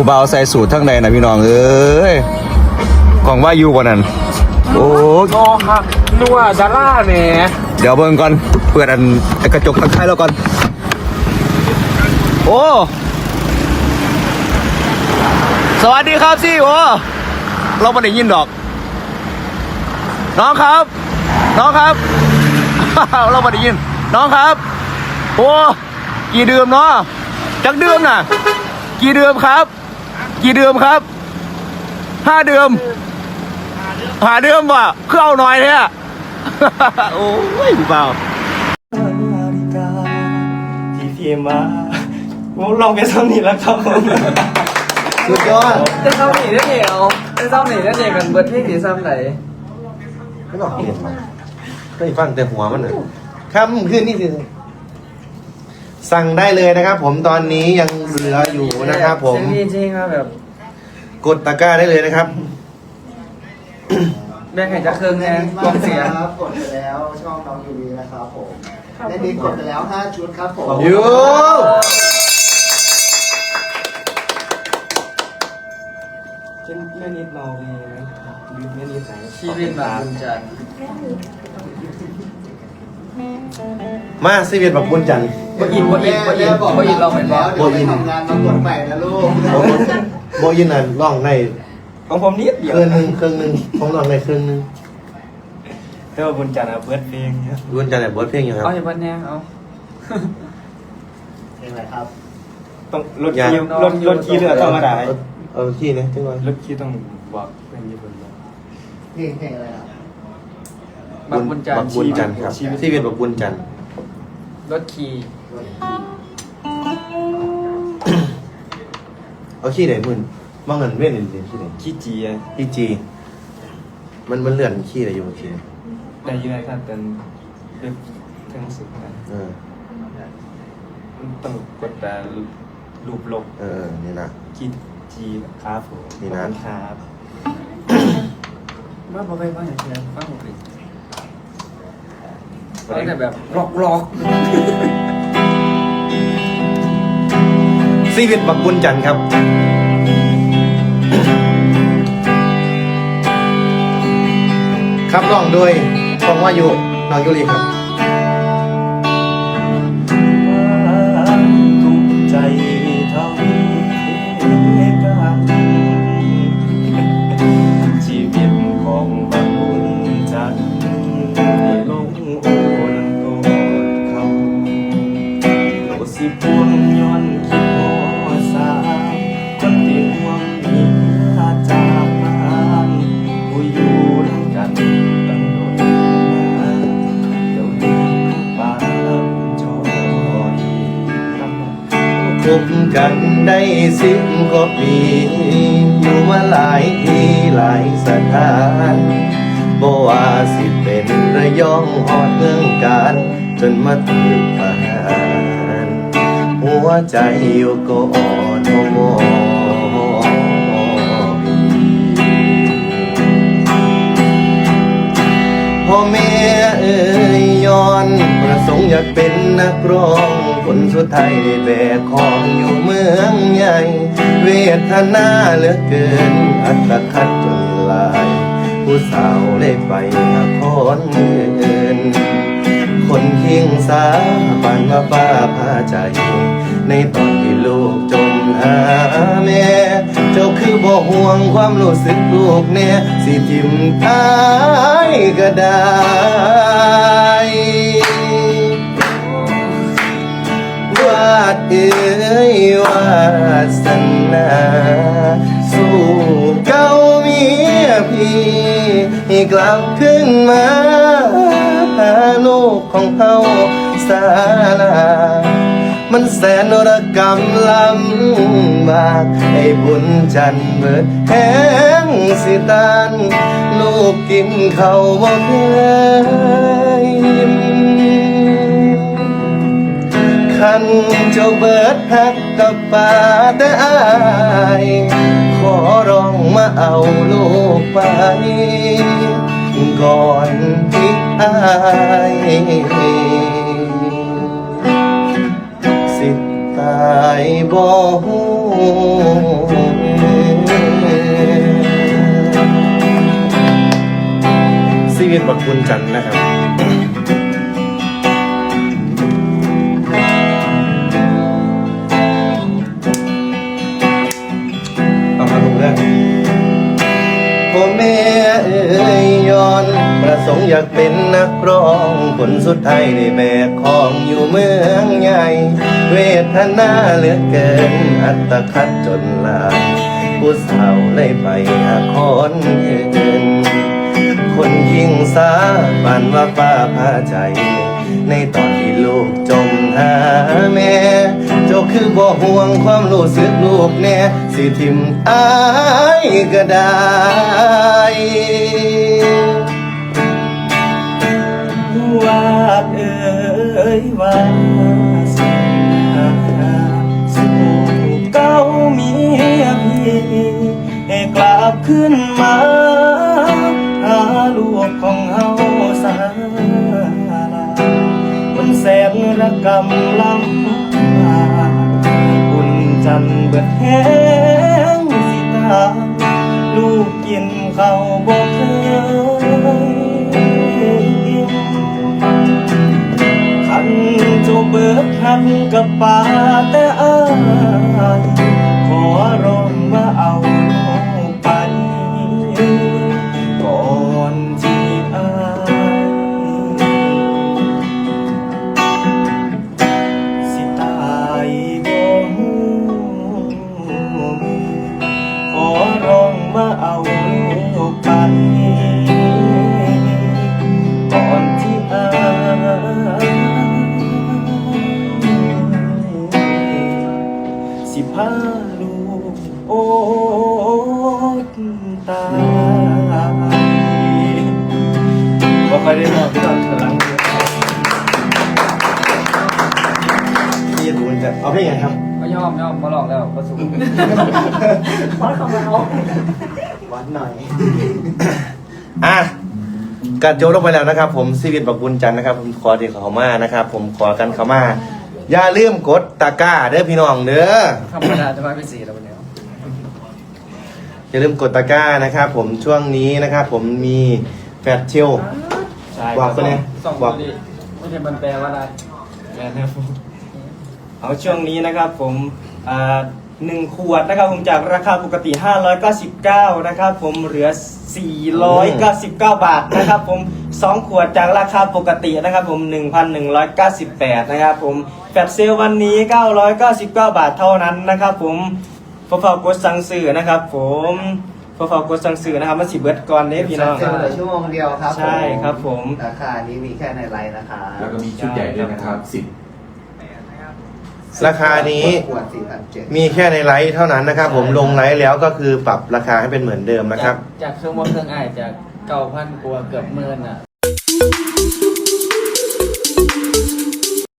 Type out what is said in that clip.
ผู้บ่าวใส่สูททั้งในนะพี่น้องเอ้ยของว่าอยู่กว่านั้น โอ้นอครับนัวดาร่าแหมเดี๋ยวเบิ่งก่อนเปิดอันไอ้กระจกทางท้ายแล้วก่อน โอ้สวัสดีครับซี่โอเราไม่ได้ยินดอก น้องครับ น้องครับ เราไม่ได้ยิน น้องครับโอ้กี่เดือมเนาะจักเดือมน่ะ กี่เดือมครับ กี่เดือมครับห้าเดือมหาเดือมว่ะคือเอาหน่อยเนี่ยโอ้ยพี่เปล่านาฬิกาที่พี่มาผมลองไปซ้ำนี่แล้วครับผมสุดยอดได้ซ้ำหนีได้เหนียวได้ซ้ำหนีได้เหนียวกันเบิร์ดเพลงหนีซ้ำไหนไม่บอกเห็นมันได้ฟังแต่หัวมันเลยครับคืนนี่คือ สั่งได้เลยนะครับ ผมตอนนี้ยังเหลืออยู่นะครับ ผมเสียงดีจริงครับแบบกดตะกร้าได้เลยนะครับ แบ่งให้จะเครื่องแทนกองเสียงครับกดไปแล้วช่องน้องยูวีนะครับผมในนี้กดไปแล้ว 5 ชุดครับผมยูเช่นแม่นิดเราเองนะลืมแม่นิดไหนชีวิตแบบบุญจันทร์ มาซีเวียนแบบบุญจันทร์ บ่อินบ่อินบ่อินบ่อินเราเป็นบอสเดี๋ยวไปทำงานมากดใหม่นะลูกโบยินนั่นร้องในของผมนิดเดียวเครื่องหนึ่งเครื่องหนึ่งผมร้องในเครื่องหนึ่งแต่ว่าบุญจันทร์อะเบิร์ดเพลงครับบุญจันทร์เนี่ยบทเพลงอยู่ครับ เอาให้บันแน่เอา เพลงอะไรครับต้องรถคีรถรถคีเรือธรรมดาเอาเอาที่นะที่ว่ารถคีต้องบอกเป็นญี่ปุ่นนะเพลงเพลงอะไรครับ บักบุญจันทบักร์บุญจันทร์ครับซีเวียนแบบบุญจันทร์ รถขี่เอาขี้ไหนมึนมองเงินเว้นเรียนขี้ไหนขี้จีอะขี้จี มันมันเลื่อนขี้อะไรอยู่บางทีแต่อยังไงครับเป็นเว็บทั้งสุดนะเออต้องกดแต่รูปลบเออ นี่นะขี้จีครับผมนี่นะ ขอบคุณครับบ้าบ่ไปบ้างอย่างเชียร์ฟังหมด เลยฟังแต่แบบร็อกร็อกซีวิตบักบุญจันทร์ครับ ครับร้องโดยฟองว่าอยู่น้องยุรีครับ คบกันได้สิบกว่าปี อยู่มาหลายที่หลายสถานบ่ว่าสิเป็นระยองหอดเมืองการ จนมาถึงประหารหัวใจอยู่ก็อ่อนโมพ่อแม่เอ่ยย้อน อยากเป็นนักร้อง คนสุดท้ายได้แบกของอยู่เมืองใหญ่ เวทนาเหลือเกิน อัตคัดจนลาย ผู้สาวได้ไปนครเอินคนเคิงสาปานว่าป้าพาใจ ในตอนที่ลูกจมหาแม่ เจ้าคือบ่ห่วงความรู้สึกลูกแน่สิทิมท้ายก็ได้ วาดเอ้ยวาสนาสู่เก้าเมียพี่กลับขึ้นมาหาลูกของเฮาสาลามันแสนระกำลำบากให้บุญจันทร์เบิดแห้งสิตานลูกกินข้าวบ่เคย อิ่มคันเจ้าเบิดหักกับป่าแต่อายขอร้องมาเอาลูกไป ก่อนที่อายสิตายบ่ฮู้ชีวิตบักบุญจันทร์นะครับ สงอยากเป็นนักร้องผลสุดท้ายได้แบกของอยู่เมืองใหญ่ เวทนาเหลือเกิน อัตคัดจนลายผู้สาวเลยไปหาคนอื่นคนยิ่งสาปานว่าป้าพาใจ ในตอนที่ลูกจมหาแม่เจ้าคือบ่ห่วงความรู้สึกลูกแน่ สิทิมอายก็ได้ ยวาสนาสู่เก้ามียพี่ให้กลับขึ้นมาหาลูกของเฮาสาลามันแสนระกำลำบากบุญจันทร์เบิดแห้งสิตาลูกกินข้าวบ่เคย นักกับป่าแต่อา บ่ค่อยได้บอกพี่ดอกเถหลังเลยชีวิตบักบุญจันทร์เอาเพลงไงครับก็ยอมยอมมาลองแล้วก็สูงวัดหน่อยอะกัดโยนลงไปแล้วนะครับ ผมชีวิตบักบุญจันทร์นะครับ ผมขอที่เขามานะครับ ผมขอกันเขามาอย่าลืมกดตะกร้าเด้อพี่น้องเด้อธรรมดาจะมาเป็นสีแล้ววันนี้อย่าลืมกดตะกร้านะครับ ผมช่วงนี้นะครับ ผมมีแฟชเชลใช่ บอกไปเลยสองบตัอวกดิไม่ใช่มันแปลว่าอะไรเอาช่วงนี้นะครับผมอ่าหนึ่งขวดนะครับผมจากราคาปกติ 599 นะครับผมเหลือ 499 บาทนะครับผม 2 ขวดจากราคาปกตินะครับผม 1,198 นะครับผมแฟลชเซลวันนี้ 999 บาทเท่านั้นนะครับผมพอฝากกดสั่งซื้อนะครับผม พอฝากกดสั่งซื้อนะครับมันสิเบิดก่อนเด้พี่น้อง เซลล์เหลือชั่วโมงเดียวครับใช่ครับผม ราคานี้มีแค่ในไลน์นะคะแล้วก็มีชุดใหญ่ด้วยนะครับสิบราคานี้ขวดสี่พันเจ็ดมีแค่ในไลฟ์เท่านั้นนะครับ ผมลงไลฟ์แล้วก็คือปรับราคาให้เป็นเหมือนเดิมนะครับ จากเครื่องมดเครื่องไอายจากเก้าพันกว่าเกือบหมื่นอะ